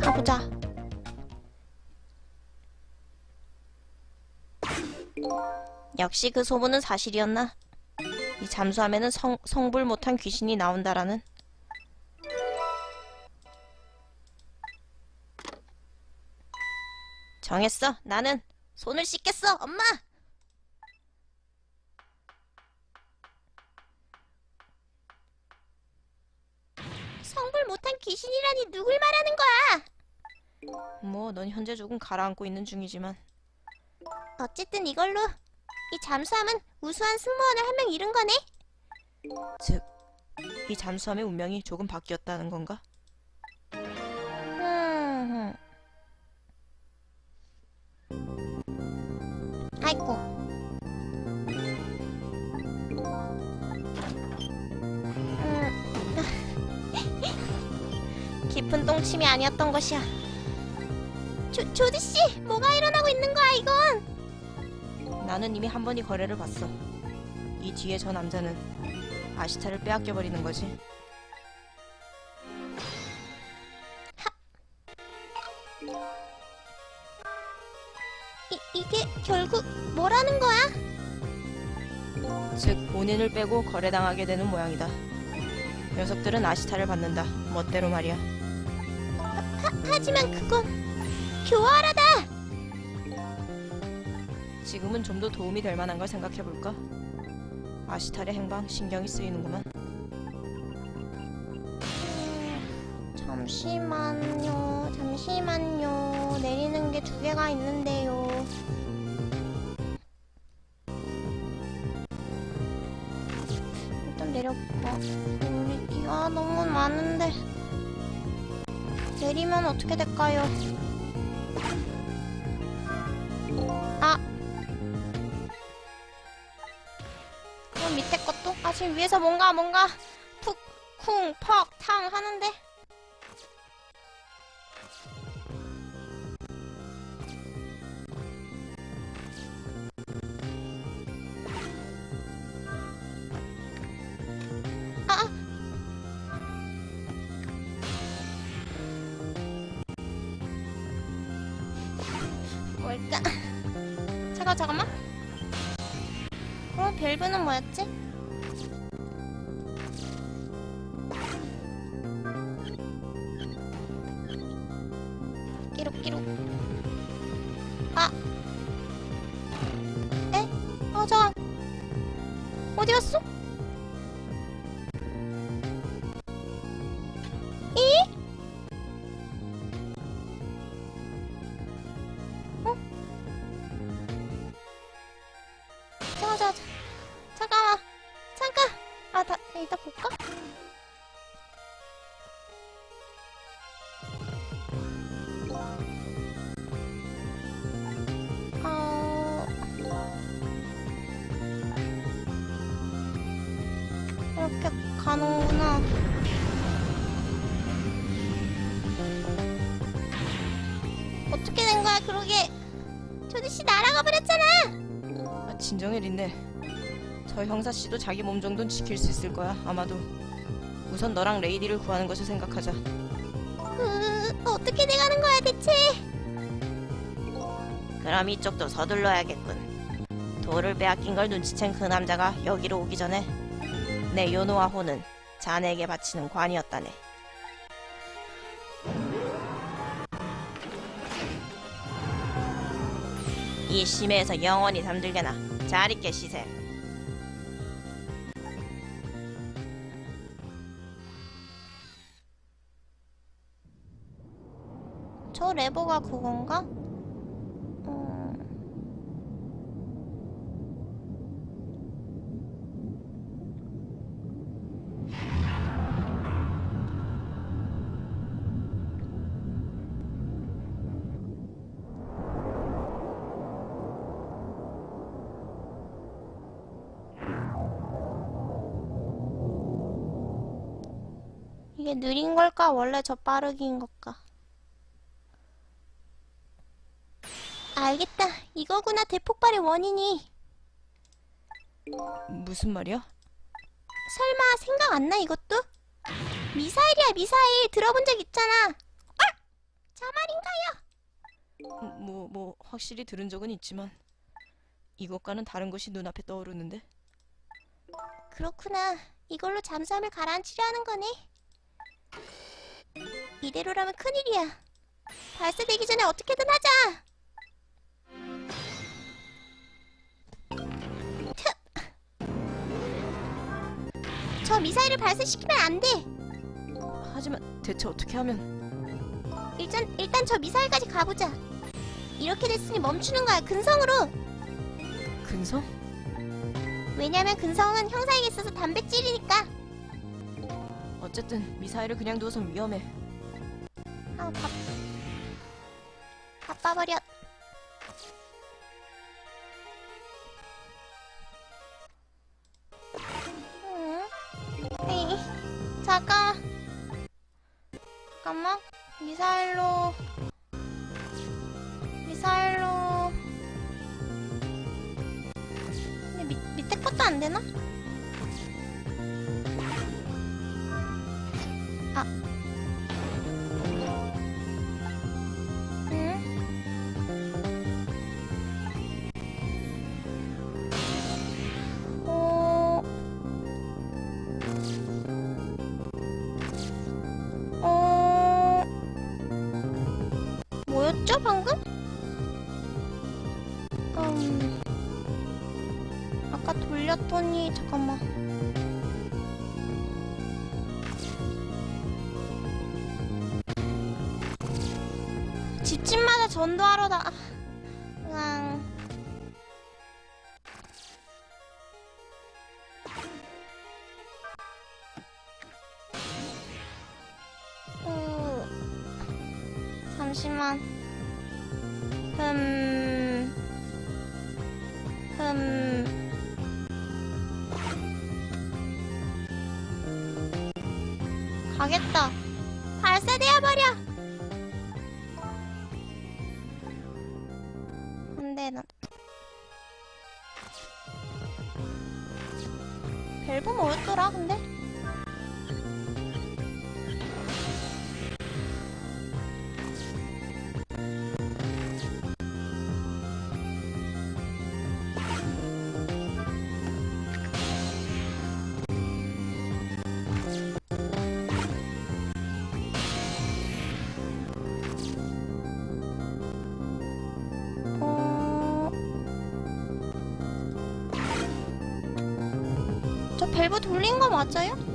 가보자. 역시 그 소문은 사실이었나? 이 잠수함에는 성, 성불 못한 귀신이 나온다라는. 정했어. 나는 손을 씻겠어. 엄마! 성불 못한 귀신이라니 누굴 말하는 거야? 뭐, 넌 현재 조금 가라앉고 있는 중이지만. 어쨌든 이걸로 이 잠수함은 우수한 승무원을 한 명 잃은 거네. 즉, 이 잠수함의 운명이 조금 바뀌었다는 건가? 아니었던 것이야. 조, 조디 씨, 뭐가 일어나고 있는 거야, 이건? 나는 이미 한 번이 거래를 봤어. 이 뒤에 저 남자는 아시타를 빼앗겨 버리는 거지. 이, 이게 결국 뭐라는 거야? 즉 본인을 빼고 거래당하게 되는 모양이다. 녀석들은 아시타를 받는다. 멋대로 말이야. 하, 하지만 그건 교활하다. 지금은 좀 더 도움이 될 만한 걸 생각해 볼까? 아시탈의 행방 신경이 쓰이는구만. 잠시만요, 잠시만요. 내리는 게 두 개가 있는데요. 일단 내려볼까? 우리 기가 너무 많은데 내리면 어떻게 될까요? 아 그럼 밑에 것도? 아 지금 위에서 뭔가 뭔가 푹, 쿵, 퍽, 탕 하는데 잠깐 잠깐만 어 밸브는 뭐였지? 끼룩끼룩 아 에? 어 잠깐 어디 갔어? 어떻게 된 거야? 그러게. 조디씨 날아가 버렸잖아. 아, 진정해 린네. 저 형사씨도 자기 몸 정도는 지킬 수 있을 거야 아마도. 우선 너랑 레이디를 구하는 것을 생각하자. 으, 어떻게 돼가는 거야 대체? 그럼 이쪽도 서둘러야겠군. 돌을 빼앗긴 걸 눈치챈 그 남자가 여기로 오기 전에 내 요노와 호는 자네에게 바치는 관이었다네 이 심해에서 영원히 잠들게나 잘 있게 시세 저 레버가 그건가? 이게 느린 걸까? 원래 저 빠르기인 걸까? 알겠다. 이거구나 대폭발의 원인이. 무슨 말이야? 설마 생각 안 나 이것도? 미사일이야 미사일 들어본 적 있잖아. 어? 말인가요? 뭐, 뭐, 확실히 들은 적은 있지만 이것과는 다른 것이 눈앞에 떠오르는데 그렇구나. 이걸로 잠수함을 가라앉히려 하는 거네. 이대로라면 큰일이야. 발사되기 전에 어떻게든 하자. 틉. 저 미사일을 발사시키면 안 돼. 하지만 대체 어떻게 하면 일단 일단 저 미사일까지 가보자. 이렇게 됐으니 멈추는 거야. 근성으로. 근성? 왜냐면 근성은 형사에게 있어서 단백질이니까. 어쨌든 미사일을 그냥 두어선 위험해 아? 에이, 잠깐. 잠깐만. 미사일로. 미사일로. 근데 밑, 밑에 것도 안 되나? 돌렸더니 잠깐만. 집집마다 전도하러 다 가겠다. 발사되어 버려. 밸브 돌린 거 맞아요?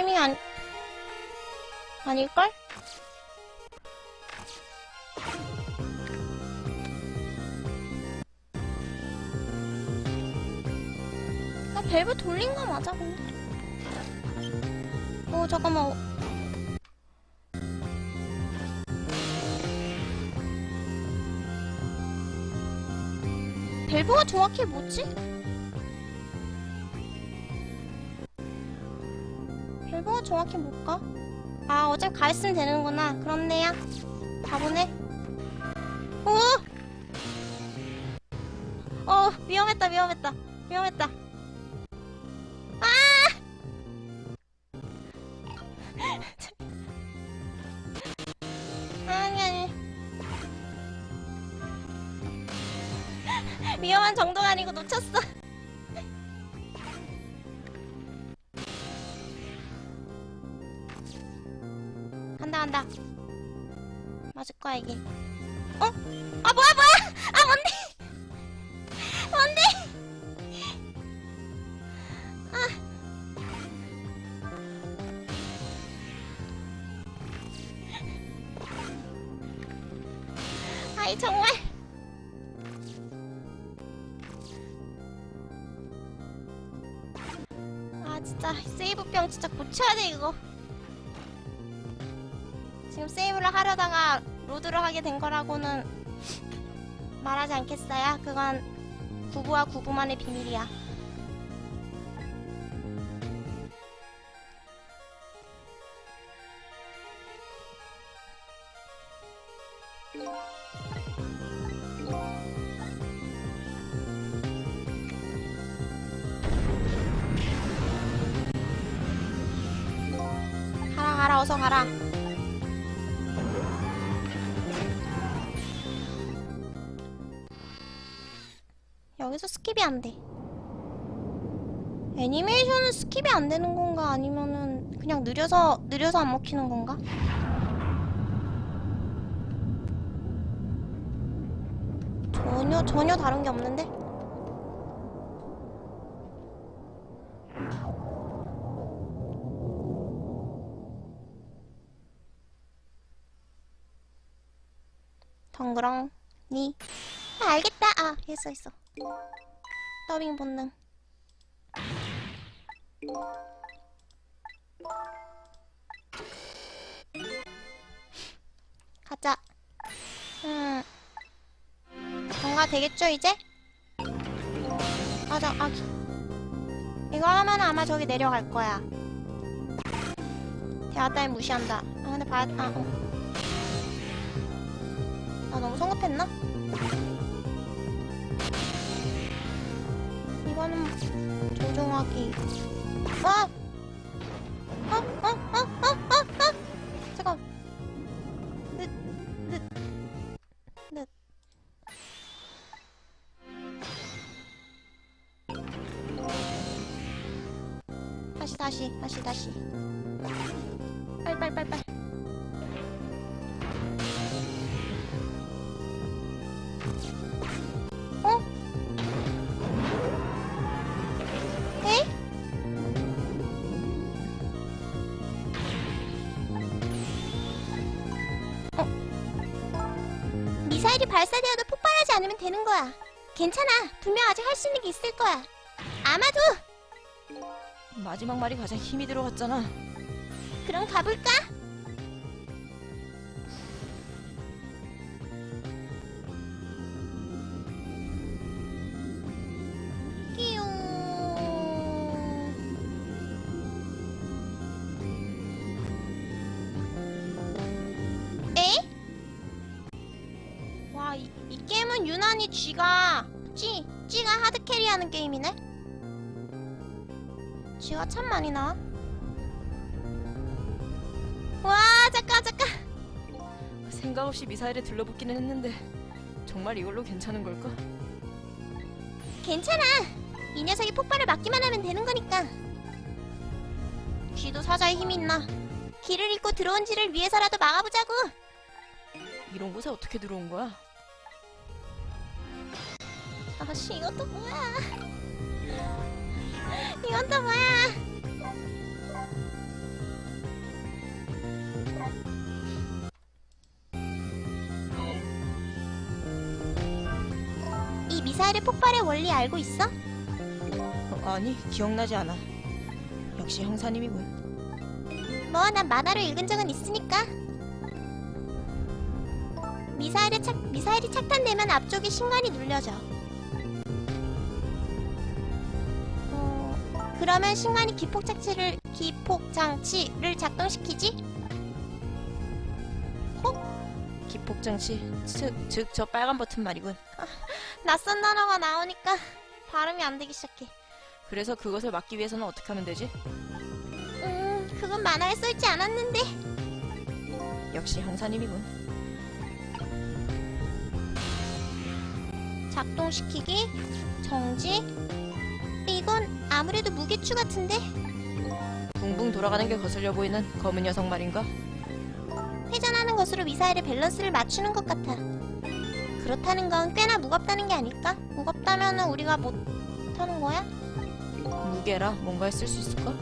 타이밍 아니 아닐걸? 아 밸브 돌린 거 맞아 근데 어 잠깐만 어. 밸브가 정확히 뭐지? 정확히 뭘까? 아 어차피 가 있으면 되는구나. 그렇네요 가보네 오! 어 위험했다 위험했다. 위험했다 한다. 맞을 거야 이게. 어? 아 뭐야 뭐야? 아 뭔데? 뭔데? 아. 아이 정말. 아 진짜 세이브병 진짜 고쳐야 돼 이거. 지금 세이브를 하려다가 로드를 하게 된 거라고는 말하지 않겠어요? 그건 구부와 구부만의 비밀이야. 가라 가라 어서 가라. 스킵이 안 돼. 애니메이션은 스킵이 안 되는 건가? 아니면은 그냥 느려서 느려서 안 먹히는 건가? 전혀 전혀 다른 게 없는데? 덩그렁 니 아, 알겠다 아 했어 했어 더빙 본능 가자 음 뭔가 되겠죠 이제? 맞아 아 기- 이거 하면 아마 저기 내려갈 거야 대화 따위 무시한다 아 근데 봐야 아 어. 아 너무 성급했나? 이거는 조종하기 아! 어? 어? 어? 어? 어? 어? 잠깐 늦, 늦, 늦 다시 다시 다시 다시 빨빨빨빨 미사일이 발사되어도 폭발하지 않으면 되는 거야. 괜찮아. 분명 아직 할 수 있는 게 있을 거야. 아마도. 마지막 말이 가장 힘이 들어갔잖아. 그럼 가볼까? 쥐가 쥐, 쥐가 하드 캐리하는 게임이네. 쥐가 참 많이 나와. 와 잠깐 잠깐 생각 없이 미사일에 들러붙기는 했는데 정말 이걸로 괜찮은 걸까? 괜찮아 이 녀석이 폭발을 막기만 하면 되는 거니까 쥐도 사자의 힘이 있나 길을 잃고 들어온 지를 위해서라도 막아보자고 이런 곳에 어떻게 들어온 거야? 아씨 또 뭐야 또 뭐야 이 미사일의 폭발의 원리 알고 있어? 어, 아니, 기억나지 않아. 역시 형사님이군. 뭐 난 만화로 읽은 적은 있으니까 미사일에 착, 미사일이 착탄되면 앞쪽에 신관이 눌려져 그러면 신관이 기폭 장치를 기폭 장치를 작동시키지 기폭장치, 즉, 즉, 저 빨간 버튼 말이군. 낯선 단어가 나오니까 발음이 안 되기 시작해 그래서 그것을 막기 위해서는 어떻게 하면 되지? 음 그건 만화에 써있지 않았는데 역시 형사님이군. 작동시키기 정지 이건 아무래도 무게추 같은데 붕붕 돌아가는 게 거슬려 보이는 검은 녀석 말인가? 회전하는 것으로 미사일의 밸런스를 맞추는 것 같아. 그렇다는 건 꽤나 무겁다는 게 아닐까? 무겁다면 우리가 못하는 거야? 무게라 뭔가 했을 수 있을까?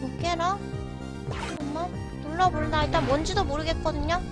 무게라? 잠깐만 눌러볼라. 일단 뭔지도 모르겠거든요.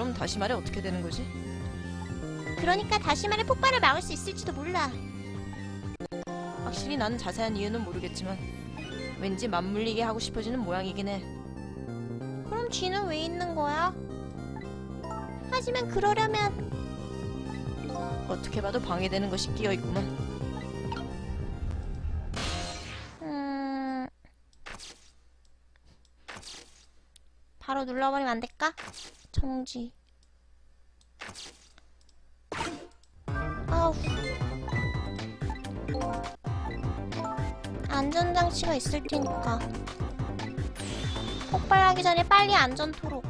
그럼 다시 말해 어떻게 되는 거지? 그러니까 다시마의 폭발을 막을 수 있을지도 몰라. 확실히 나는 자세한 이유는 모르겠지만 왠지 맞물리게 하고 싶어지는 모양이긴 해. 그럼 쥐는 왜 있는 거야? 하지만 그러려면 어떻게 봐도 방해되는 것이 끼어 있구만. 바로 눌러버리면 안 될까? 정지. 아우. 안전장치가 있을 테니까. 폭발하기 전에 빨리 안전토록.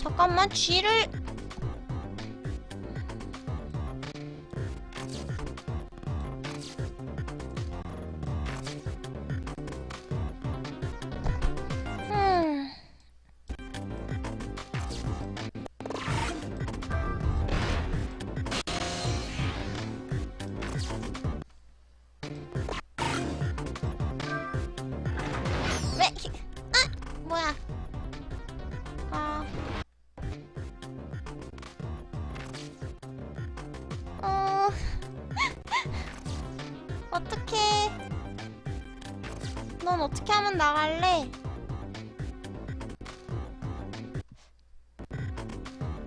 잠깐만 쥐를 넌 어떻게 하면 나갈래?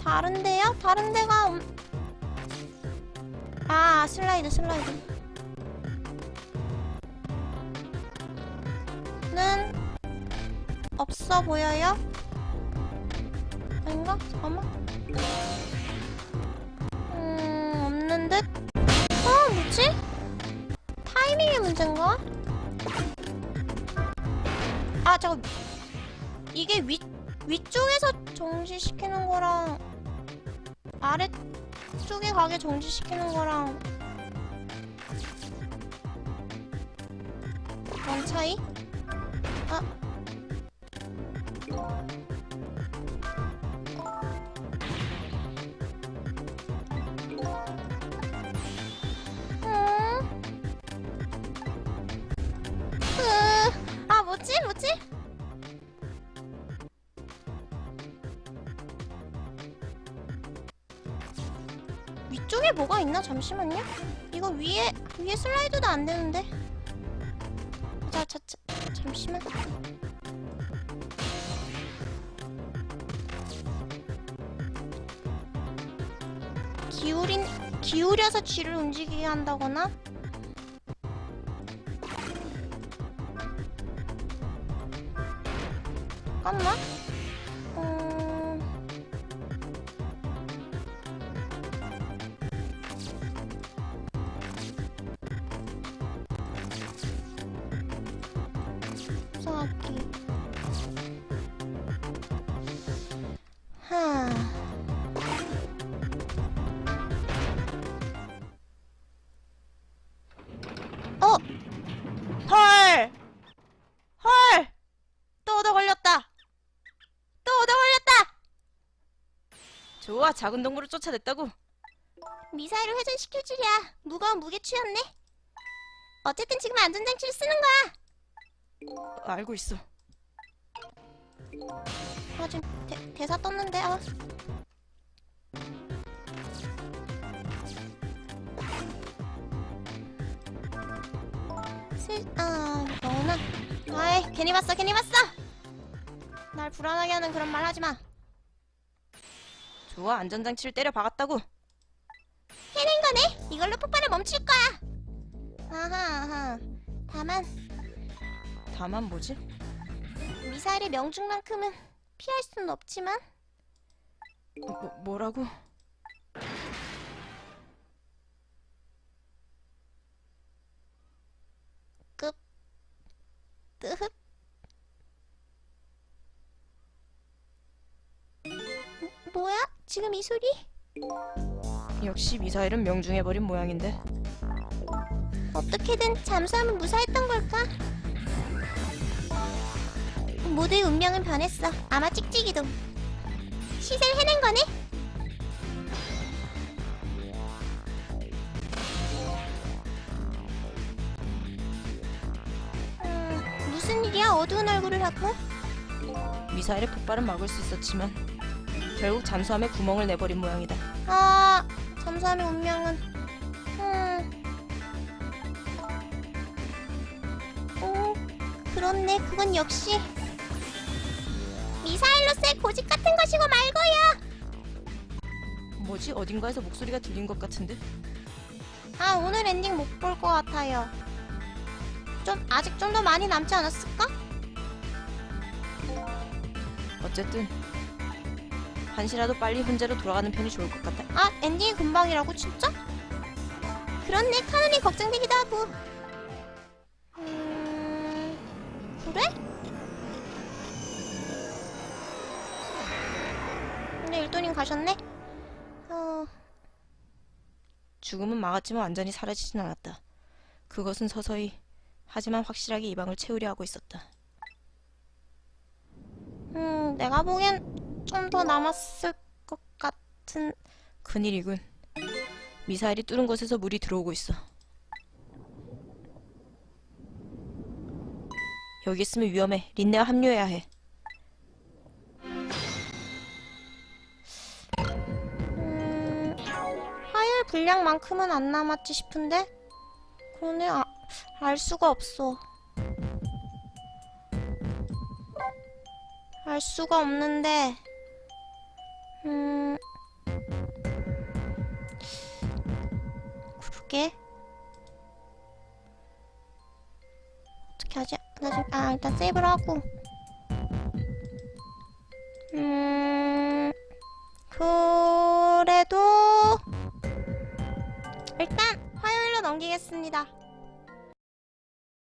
다른데요? 다른 데가 없... 아 슬라이드 슬라이드 는 없어 보여요? 아닌가? 잠깐만 아 잠깐 이게 위 위쪽에서 정지시키는 거랑 아래쪽에 가게 정지시키는 거랑 뭔 차이? 아 잠시만요. 이거 위에 위에 슬라이드도 안 되는데. 자, 자, 자 잠시만. 기울인 기울여서 쥐를 움직이게 한다거나. 좋아, 작은 동물을 쫓아냈다고. 미사일을 회전시킬 줄이야. 무거운 무게 추였네. 어쨌든 지금 안전장치를 쓰는 거야. 알고 있어. 아, 지금 대, 대사 떴는데, 아. 슬, 아, 너나. 아이, 괜히 봤어, 괜히 봤어! 날 불안하게 하는 그런 말 하지 마. 좋아, 안전장치를 때려 박았다고. 해낸 거네. 이걸로 폭발을 멈출 거야. 아하, 아하. 다만, 다만 뭐지? 미사일의 명중만큼은 피할 수는 없지만, 뭐, 뭐라고? 지금 이 소리? 역시 미사일은 명중해버린 모양인데. 어떻게든 잠수함은 무사했던 걸까? 모두의 운명은 변했어. 아마 찍찍이도. 시세를 해낸 거네. 음, 무슨 일이야? 어두운 얼굴을 하고? 미사일의 폭발은 막을 수 있었지만 결국 잠수함에 구멍을 내버린 모양이다. 아, 잠수함의 운명은 음. 오, 그렇네. 그건 역시 미사일로서의 고집 같은 것이고 말고요. 뭐지? 어딘가에서 목소리가 들린 것 같은데? 아, 오늘 엔딩 못 볼 것 같아요. 좀 아직 좀 더 많이 남지 않았을까? 어쨌든 한시라도 빨리 현재로 돌아가는 편이 좋을 것 같아. 아, 엔딩이 금방이라고 진짜? 그렇네. 카논이 걱정되기도 하고. 음, 그래? 근데 일도님 가셨네? 어, 죽음은 막았지만 완전히 사라지진 않았다. 그것은 서서히 하지만 확실하게 이 방을 채우려 하고 있었다. 음, 내가 보기엔 좀 더 남았을 것 같은. 큰일이군. 미사일이 뚫은 곳에서 물이 들어오고 있어. 여기 있으면 위험해. 린네와 합류해야 해. 음, 화요일 분량만큼은 안 남았지 싶은데? 그러네, 아, 알 수가 없어. 알 수가 없는데, 음, 그러게. 어떻게 하지? 나 지금, 아, 일단 세이브를 하고. 음, 그래도 일단 화요일로 넘기겠습니다.